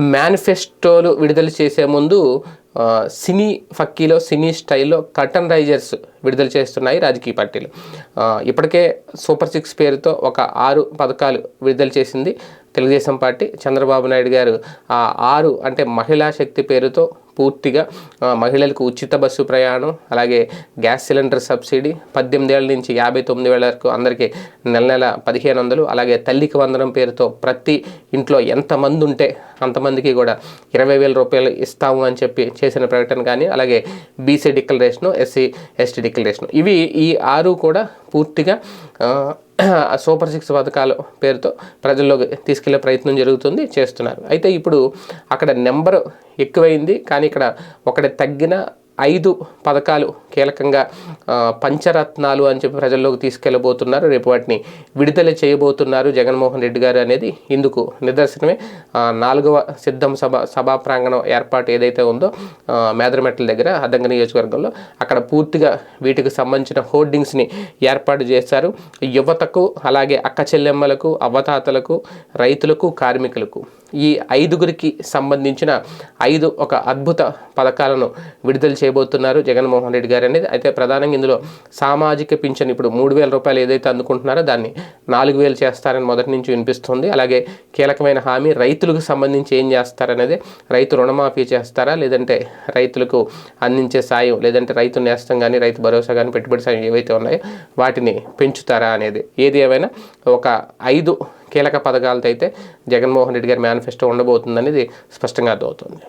మేనిఫెస్టోలు విడుదల చేసే ముందు సినీ ఫక్కీలో సినీ స్టైల్లో కర్టన్ రైజర్స్ విడుదల చేస్తున్నాయి రాజకీయ పార్టీలు. ఇప్పటికే సూపర్ సిక్స్ పేరుతో ఒక ఆరు పథకాలు విడుదల చేసింది తెలుగుదేశం పార్టీ. చంద్రబాబు నాయుడు గారు ఆ ఆరు అంటే మహిళా శక్తి పేరుతో పూర్తిగా మహిళలకు ఉచిత బస్సు ప్రయాణం అలాగే గ్యాస్ సిలిండర్ సబ్సిడీ పద్దెనిమిది ఏళ్ళ నుంచి యాభై తొమ్మిది వేల వరకు అందరికీ నెల నెల పదిహేను వందలు అలాగే తల్లికి వందనం పేరుతో ప్రతి ఇంట్లో ఎంతమంది ఉంటే అంతమందికి కూడా ఇరవై వేల రూపాయలు ఇస్తాము అని చెప్పి చేసిన ప్రకటన కానీ అలాగే BC declaration SC ST declaration. ఇవి ఈ ఆరు కూడా పూర్తిగా సూపర్ సిక్స్ పథకాల పేరుతో ప్రజల్లోకి తీసుకెళ్ళే ప్రయత్నం జరుగుతుంది చేస్తున్నారు. అయితే ఇప్పుడు అక్కడ నెంబర్ ఎక్కువైంది కానీ ఇక్కడ ఒకటి తగ్గిన ఐదు పథకాలు కీలకంగా పంచరత్నాలు అని చెప్పి ప్రజల్లోకి తీసుకెళ్ళబోతున్నారు. రేపు వాటిని విడుదల చేయబోతున్నారు జగన్మోహన్ రెడ్డి గారు అనేది ఇందుకు నిదర్శనమే. నాలుగవ సిద్ధం సభ సభా ప్రాంగణం ఏర్పాటు ఏదైతే ఉందో మేదరమెట్ల దగ్గర అద్దంక నియోజకవర్గంలో అక్కడ పూర్తిగా వీటికి సంబంధించిన హోర్డింగ్స్ని ఏర్పాటు చేశారు. యువతకు అలాగే అక్క చెల్లెమ్మలకు అవ్వతాతలకు రైతులకు కార్మికులకు. ఈ ఐదుగురికి సంబంధించిన ఐదు ఒక అద్భుత పథకాలను విడుదల చేయబోతున్నారు జగన్మోహన్ రెడ్డి గారు అనేది. అయితే ప్రధానంగా ఇందులో సామాజిక పింఛన్ ఇప్పుడు మూడు వేల రూపాయలు ఏదైతే అందుకుంటున్నారో దాన్ని నాలుగు వేలు చేస్తారని మొదటి నుంచి వినిపిస్తుంది. అలాగే కీలకమైన హామీ రైతులకు సంబంధించి ఏం చేస్తారనేది? రైతు రుణమాఫీ చేస్తారా? లేదంటే రైతులకు అందించే సాయం లేదంటే రైతు నేస్తం కానీ రైతు భరోసా కానీ పెట్టుబడి సాయం ఏవైతే ఉన్నాయో వాటిని పెంచుతారా అనేది? ఏది ఏమైనా ఒక ఐదు కీలక పథకాలతో అయితే జగన్మోహన్ రెడ్డి గారి మేనిఫెస్టో ఉండబోతుందనేది స్పష్టంగా అర్థమవుతుంది.